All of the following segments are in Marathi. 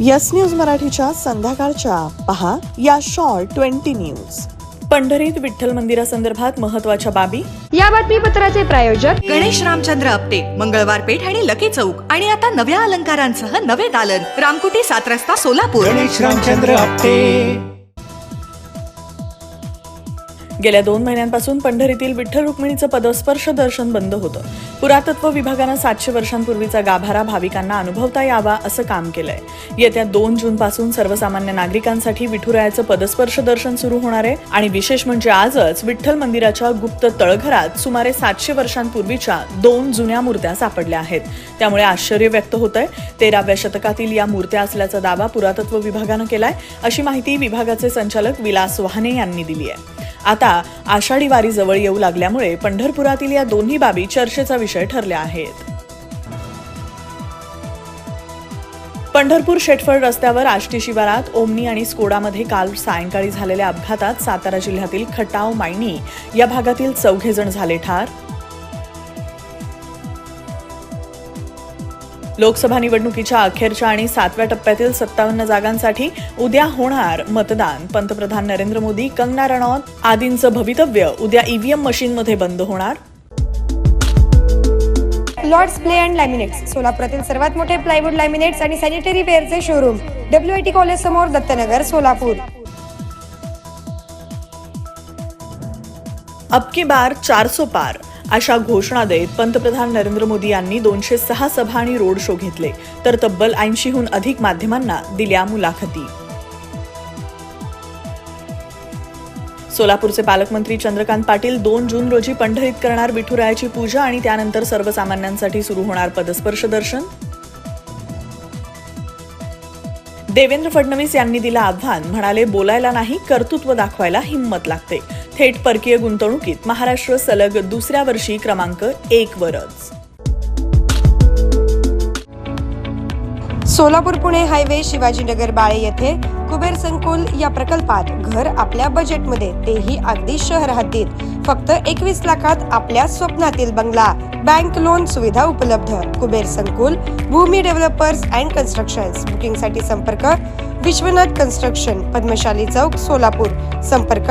यस न्यूज मराठीच्या संध्याकाळच्या. पहा या शॉर्ट ट्वेंटी न्यूज. पंढरीत विठ्ठल मंदिरासंदर्भात महत्त्वाच्या बाबी. या बातमीपत्राचे प्रायोजक गणेश रामचंद्र आपटे मंगळवार पेठ आणि लकी चौक. आणि आता नव्या अलंकारांसह नवे दालन. रामकुटी सात रस्ता सोलापूर. गणेश रामचंद्र आपटे. गेल्या दोन महिन्यांपासून पंढरीतील विठ्ठल रुक्मिणीचं पदस्पर्श दर्शन बंद होतं. पुरातत्व विभागानं सातशे वर्षांपूर्वीचा गाभारा भाविकांना अनुभवता यावा असं काम केलंय. येत्या दोन जून पासून सर्वसामान्य नागरिकांसाठी विठुरायाचं पदस्पर्श दर्शन सुरू होणार आहे आणि विशेष म्हणजे आजच विठ्ठल मंदिराच्या गुप्त तळघरात सुमारे सातशे वर्षांपूर्वीच्या दोन जुन्या मूर्त्या सापडल्या आहेत. त्यामुळे आश्चर्य व्यक्त होत आहे तेराव्या शतकातील या मूर्त्या असल्याचा दावा पुरातत्व विभागानं केलाय. अशी माहिती विभागाचे संचालक विलास वहाने यांनी दिली आहे. आता आषाढी वारी जवळ येऊ लागल्यामुळे पंढरपुरातील या दोन्ही बाबी चर्चेचा विषय ठरल्या आहेत. पंढरपूर शेटफळ रस्त्यावर आष्टी शिवारात ओमनी आणि स्कोडामध्ये काल सायंकाळी झालेल्या अपघातात सातारा जिल्ह्यातील खटाव मायणी या भागातील चौघे जण झाले ठार. लोकसभा निवडणुकीच्या अखेरच्या आणि सातव्या टप्प्यातील सत्तावन्न जागांसाठी उद्या होणार मतदान. पंतप्रधान नरेंद्र मोदी कंगना रनौत आदींचं भवितव्य उद्या ईव्हीएम मशीनमध्ये बंद होणार. लॉर्ड्स प्ले अँड लॅमिनेट्स सोलापुरातील सर्वात मोठे प्लायवूड लॅमिनेट्स आणि सॅनिटरी वेअरचे शोरूम डब्ल्यू टी कॉलेज समोर दत्तनगर सोलापूर. अब की बार चारसो पार. अशा घोषणा देत पंतप्रधान नरेंद्र मोदी यांनी दोनशे सहा सभा आणि रोड शो घेतले तर तब्बल ऐंशीहून अधिक माध्यमांना दिल्या मुलाखती. सोलापूरचे पालकमंत्री चंद्रकांत पाटील दोन जून रोजी पंढरीत करणार विठुरायाची पूजा आणि त्यानंतर सर्वसामान्यांसाठी सुरू होणार पदस्पर्श दर्शन. देवेंद्र फडणवीस यांनी दिलं आव्हान म्हणाले बोलायला नाही कर्तृत्व दाखवायला हिंमत लागते. थेट परकीय गुंतवणुकीत महाराष्ट्र सलग दुसऱ्या वर्षी क्रमांक एक वरच. सोलापूर पुणे हायवे शिवाजीनगर बाळे येथे कुबेर संकुल या प्रकल्पात घर आपल्या बजेटमध्ये तेही अगदी शहर हद्दीत. फक्त एकवीस लाखात आपल्या स्वप्नातील बंगला बँक लोन सुविधा उपलब्ध. कुबेर संकुल भूमी डेव्हलपर्स अँड कन्स्ट्रक्शन्स बुकिंगसाठी संपर्क विश्वनाथ कन्स्ट्रक्शन पद्मशाली चौक सोलापूर. संपर्क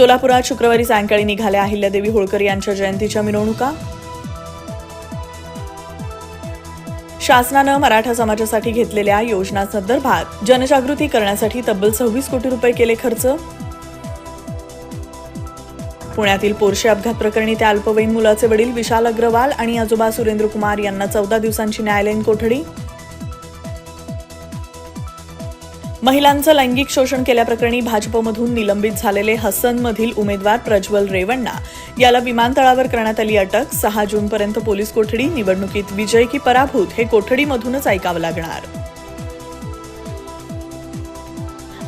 सोलापुरात शुक्रवारी सायंकाळी निघाल्या अहिल्यादेवी होळकर यांच्या जयंतीच्या मिरवणुका. शासनानं मराठा समाजासाठी घेतलेल्या योजनांसंदर्भात जनजागृती करण्यासाठी तब्बल सव्वीस कोटी रुपये केले खर्च. पुण्यातील पोरशे अपघात प्रकरणी त्या अल्पवयीन मुलाचे वडील विशाल अग्रवाल आणि आजोबा सुरेंद्र कुमार यांना चौदा दिवसांची न्यायालयीन कोठडी. महिलांचं लैंगिक शोषण केल्याप्रकरणी भाजपमधून निलंबित झालेले हसनमधील उमेदवार प्रज्वल रेवण्णा. याला विमानतळावर करण्यात आली अटक. सहा जूनपर्यंत पोलीस कोठडी निवडणुकीत विजय की पराभूत हे कोठडीमधूनच ऐकावं लागणार.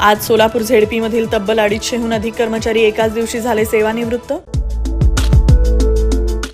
आज सोलापूर झेडपीमधील तब्बल अडीचशेहून अधिक कर्मचारी एकाच दिवशी झाले सेवानिवृत्त.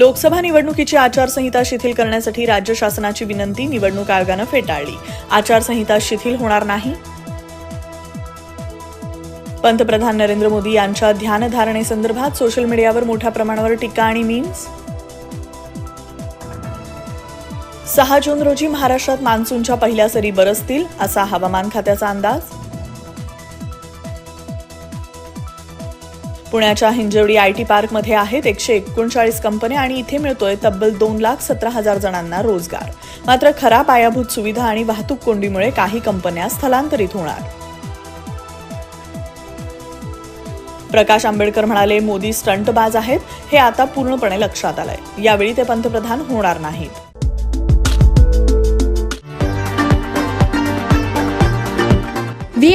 लोकसभा निवडणुकीची आचारसंहिता शिथिल करण्यासाठी राज्य शासनाची विनंती निवडणूक आयोगानं फेटाळली. आचारसंहिता शिथिल होणार नाही? पंतप्रधान नरेंद्र मोदी यांच्या ध्यानधारणेसंदर्भात सोशल मीडियावर मोठ्या प्रमाणावर टीका आणि मीम्स? सहा जून रोजी महाराष्ट्रात मान्सूनच्या पहिल्या सरी बरसतील असा हवामान खात्याचा अंदाज? पुण्याच्या हिंजवडी आय टी पार्कमध्ये आहेत एकशे एकोणचाळीस कंपन्या आणि इथे मिळतोय तब्बल दोन लाख सतरा हजार जणांना रोजगार. मात्र खराब पायाभूत सुविधा आणि वाहतूक कोंडीमुळे काही कंपन्या स्थलांतरित होणार. प्रकाश आंबेडकर म्हणाले मोदी स्टंटबाज आहेत हे आता पूर्णपणे लक्षात आलंय. यावेळी ते पंतप्रधान होणार नाहीत.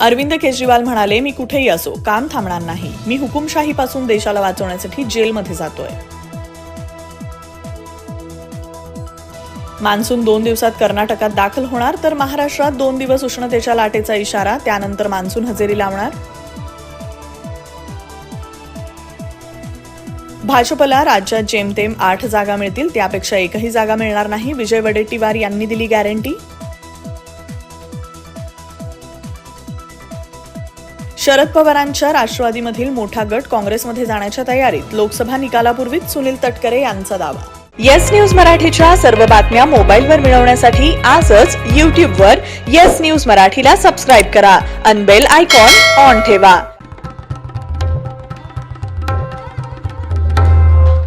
अरविंद केजरीवाल म्हणाले मी कुठेही असो काम थांबणार नाही. मी हुकुमशाहीपासून देशाला वाचवण्यासाठी जेलमध्ये जातोय. मान्सून दोन दिवसात कर्नाटकात दाखल होणार तर महाराष्ट्रात दोन दिवस उष्णतेच्या लाटेचा इशारा त्यानंतर मान्सून हजेरी लावणार. भाजपला राज्यात जेमतेम आठ जागा मिळतील त्यापेक्षा एकही जागा मिळणार नाही. विजय वडेट्टीवार यांनी दिली गॅरंटी. शरद पवारांच्या राष्ट्रवादीमधील मोठा गट काँग्रेसमध्ये जाण्याच्या तयारीत लोकसभा निकालापूर्वीच सुनील तटकरे यांचा दावा. येस न्यूज मराठीच्या सर्व बातम्या मोबाईलवर मिळवण्यासाठी आजच यूट्यूबवर येस न्यूज मराठीला सबस्क्राईब करा अनबेल आयकॉन ऑन ठेवा.